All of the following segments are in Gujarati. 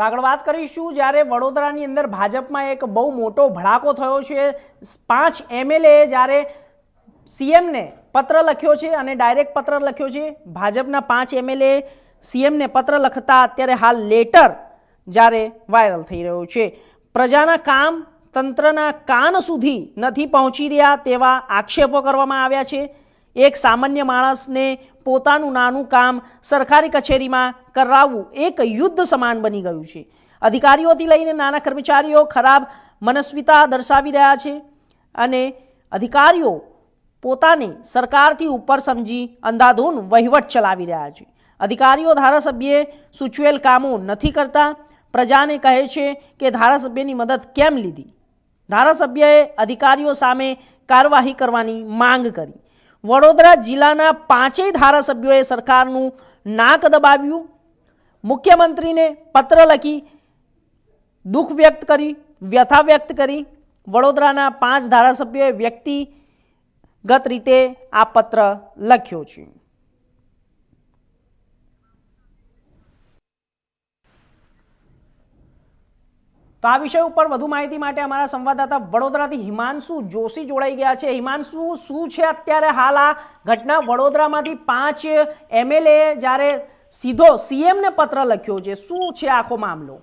તો આગળ વાત કરીશું, જ્યારે વડોદરાની અંદર ભાજપમાં એક બહુ મોટો ભડાકો થયો છે. પાંચ એમએલએ જ્યારે સીએમને પત્ર લખ્યો છે અને ડાયરેક્ટ પત્ર લખ્યો છે, ભાજપના પાંચ એમએલએ સીએમને પત્ર લખતા અત્યારે હાલ લેટર જ્યારે વાયરલ થઈ રહ્યો છે. પ્રજાના કામ તંત્રના કાન સુધી નથી પહોંચી રહ્યા તેવા આક્ષેપો કરવામાં આવ્યા છે. એક સામાન્ય માણસને પોતાનું નાનું કામ સરકારી કચેરીમાં કરાવવું એક યુદ્ધ સમાન બની ગયું છે. અધિકારીઓથી લઈને નાના કર્મચારીઓ ખરાબ મનસ્વિતા દર્શાવી રહ્યા છે અને અધિકારીઓ પોતાની સરકારથી ઉપર સમજી અંધાધૂન વહીવટ ચલાવી રહ્યા છે. અધિકારીઓ ધારાસભ્યે સૂચવેલ કામો નથી કરતા. પ્રજાને કહે છે કે ધારાસભ્યની મદદ કેમ લીધી? ધારાસભ્યએ અધિકારીઓ સામે કાર્યવાહી કરવાની માંગ કરી. વડોદરા જિલ્લાના પાંચેય ધારાસભ્યોએ સરકારનું નાક દબાવ્યું. મુખ્યમંત્રીને પત્ર લખી દુઃખ વ્યક્ત કરી, વ્યથા વ્યક્ત કરી. વડોદરાના પાંચ ધારાસભ્યોએ વ્યક્તિગત રીતે આ પત્ર લખ્યો છે. તો આ વિષય ઉપર વધુ માહિતી માટે અમારા સંવાદદાતા વડોદરાથી હિમાંશુ જોશી જોડાઈ ગયા છે. હિમાંશુ, શું છે અત્યારે હાલ આ ઘટના? વડોદરામાંથી પાંચ એમએલએ જ્યારે સીધો સીએમને પત્ર લખ્યો છે. શું છે આખો મામલો?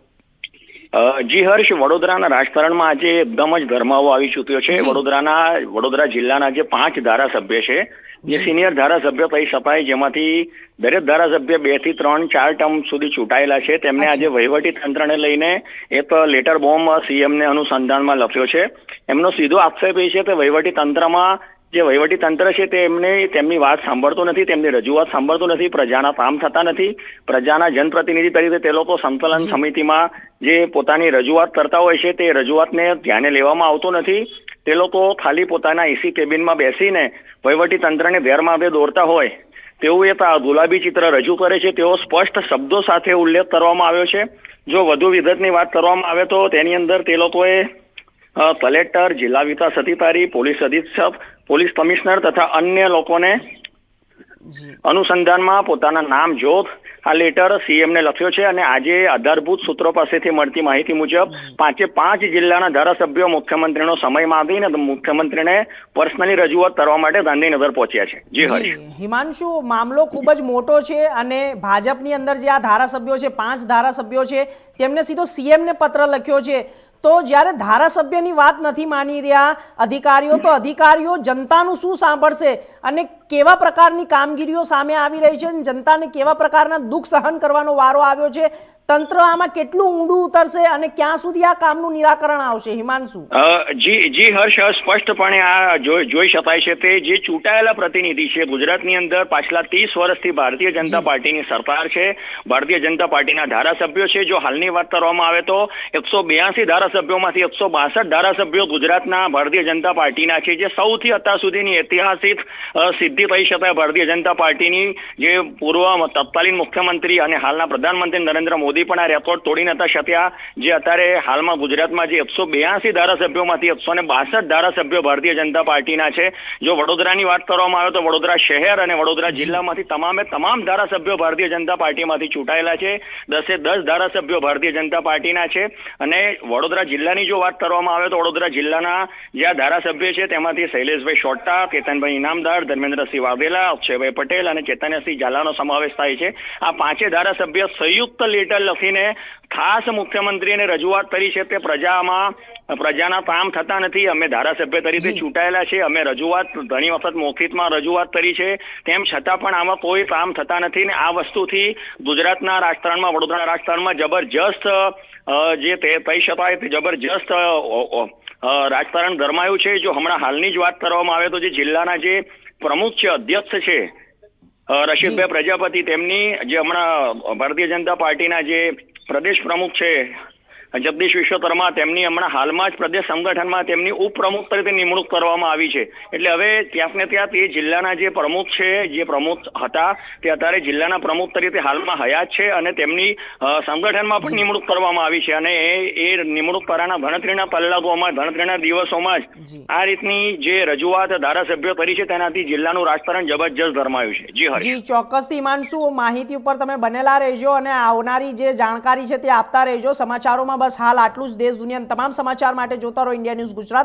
જી હર્ષ વડોદરાના રાજકારણમાં આજે એકદમ જ ગરમાવો આવી ચૂક્યો છે. વડોદરાના વડોદરા જિલ્લાના જે પાંચ ધારાસભ્ય છે જે સિનિયર ધારાસભ્ય કહી શકાય જેમાંથી દરેક ધારાસભ્ય બેથી ત્રણ ચાર ટર્મ સુધી ચૂંટાયેલા છે. તેમને આજે વહીવટી તંત્રને લઈને એક લેટર બોમ્બ સીએમને અનુસંધાનમાં લખ્યો છે. એમનો સીધો આક્ષેપ એ છે કે વહીવટી તંત્રમાં જે વહીવટી તંત્ર છે તે એમને તેમની વાત સાંભળતું નથી તેમની રજૂઆત સાંભળતું નથી પ્રજાના કામ થતા નથી. પ્રજાના જનપ્રતિનિધિ તરીકે તે લોકો સંકલન સમિતિમાં જે પોતાની રજૂઆત કરતા હોય છે તે રજૂઆતને ધ્યાને લેવામાં આવતું નથી. તે લોકો ખાલી પોતાના એસી કેબિનમાં બેસીને વહીવટી તંત્રને ગેરમાર્ગે દોરતા હોય. તેવું એક ગુલાબી ચિત્ર રજૂ કરે છે. તેવો સ્પષ્ટ શબ્દો સાથે ઉલ્લેખ કરવામાં આવ્યો છે. જો વધુ વિગતની વાત કરવામાં આવે તો તેની અંદર તે લોકોએ કલેક્ટર જિલ્લા વિકાસ અધિકારી પોલીસ અધિક્ષક પોલીસ કમિશનર તથા અન્ય લોકોને અનુસંધાનમાં પોતાના નામ જોત આ લેટર સીએમને લખ્યો છે અને આજે આધારભૂત સૂત્રો પાસેથી મળતી માહિતી મુજબ પાંચે પાંચ જિલ્લાના ધારાસભ્યો મુખ્યમંત્રીનો સમય માંગીને મુખ્યમંત્રીને પર્સનલી રજૂઆત કરવા માટે ગાંધીનગર પહોંચ્યા છે. જી. હર્ષ હિમાંશુ મામલો ખૂબ જ મોટો છે અને ભાજપની અંદર જે આ ધારાસભ્યો છે પાંચ ધારાસભ્યો છે તેમને સીધો સીએમને પત્ર લખ્યો છે. તો જ્યારે ધારાસભ્યની વાત નથી માની રહ્યા અધિકારીઓ તો અધિકારીઓ જનતાનું શું સાંભળશે અને કેવા પ્રકારની કામગીરીઓ સામે આવી રહી છે જનતાને કેવા પ્રકારના દુઃખ સહન કરવાનો વારો આવ્યો છે તંત્ર આમાં કેટલું ઊંડું ઉતરશે અને ક્યાં સુધી આ કામનું નિરાકરણ આવશે? હિમાંશુ. જી જી હર્ષ સ્પષ્ટપણે આ જોઈ શકાય છે તે જે ચૂંટાયેલા પ્રતિનિધિ છે ગુજરાતની અંદર પાછલા ત્રીસ વર્ષથી ભારતીય જનતા પાર્ટીની સરકાર છે ભારતીય જનતા પાર્ટીના ધારાસભ્યો છે જો હાલની વાત કરવામાં આવે તો એકસો બ્યાસી ધારાસભ્યોમાંથી એકસો બાસઠ ધારાસભ્યો ગુજરાતના ભારતીય જનતા પાર્ટીના છે, જે સૌથી અત્યાર સુધીની ઐતિહાસિક સિદ્ધિ કહી શકાય ભારતીય જનતા પાર્ટીની જે પૂર્વ તત્કાલીન મુખ્યમંત્રી અને હાલના પ્રધાનમંત્રી નરેન્દ્ર મોદી પણ આ રેકોર્ડ તોડી નતા શક્યા જે અત્યારે હાલમાં ગુજરાતમાં જે એકસો બ્યાસી ધારાસભ્યોમાંથી એકસો ને બાસઠ ધારાસભ્યો ભારતીય જનતા પાર્ટીના છે. જો વડોદરાની વાત કરવામાં આવે તો વડોદરા શહેર અને વડોદરા જિલ્લામાંથી તમામે તમામ ધારાસભ્યો ભારતીય જનતા પાર્ટીમાંથી ચૂંટાયેલા છે. દસે દસ ધારાસભ્યો ભારતીય જનતા પાર્ટીના છે અને વડોદરા જિલ્લાની જો વાત કરવામાં આવે તો વડોદરા જિલ્લાના જે આ ધારાસભ્ય છે, તેમાંથી શૈલેષભાઈ શોટ્ટા, કેતનભાઈ ઇનામદાર, ધર્મેન્દ્રસિંહ વાઘેલા, અક્ષયભાઈ પટેલ અને ચેતન્યસિંહ ઝાલાનો સમાવેશ થાય છે. આ પાંચે ધારાસભ્ય સંયુક્ત લેટર લખીને ખાસ મુખ્યમંત્રીને રજૂઆત કરી છે તે પ્રજામાં પ્રજાના કામ થતા નથી. અમે ધારાસભ્ય તરીકે ચૂંટાયેલા છે. અમે રજૂઆત ઘણી વખત મૌખિકમાં રજૂઆત કરી છે. તેમ છતાં પણ આમાં કોઈ કામ થતા નથી ને આ વસ્તુથી ગુજરાતના રાજકારણમાં વડોદરાના રાજકારણમાં જબરજસ્ત જે તે કહી શકાય તે જબરજસ્ત રાજકારણ ગરમાયું છે. જો હમણાં હાલની જ વાત કરવામાં આવે તો જે જિલ્લાના જે પ્રમુખ છે અધ્યક્ષ છે રશીદભાઈ પ્રજાપતિ તેમની જે હમણાં ભારતીય જનતા પાર્ટીના જે પ્રદેશ પ્રમુખ છે જગદીશ વિશ્વકર્મા તેમની હમણાં હાલમાં જ પ્રદેશ સંગઠનમાં તેમની ઉપપ્રમુખ તરીકે નિમણૂક કરવામાં આવી છે. એટલે હવે ક્યાંક ને ત્યાં તે જિલ્લાના જે પ્રમુખ છે જે પ્રમુખ હતા તે અત્યારે જિલ્લાના પ્રમુખ તરીકે હાલમાં હયાત છે અને તેમની સંગઠનમાં પણ નિમણૂક કરવામાં આવી છે. અને એ એ નિમણૂક કરાના ગણતરીના કલાકોમાં ગણતરીના દિવસોમાં જ આ રીતની જે રજૂઆત ધારાસભ્યો કરી છે તેનાથી જિલ્લાનું રાજકારણ જબરજસ્ત ધર્માયું છે. જી હર્ષ જી ચોક્કસથી હિમાંશુ માહિતી ઉપર તમે બનેલા રહેજો અને આવનારી જે જાણકારી છે તે આપતા રહેજો. સમાચારોમાં બસ હાલ આટલું જ દેશ દુનિયાના તમામ સમાચાર માટે જોતા રહો ઇન્ડિયા ન્યૂઝ ગુજરાત.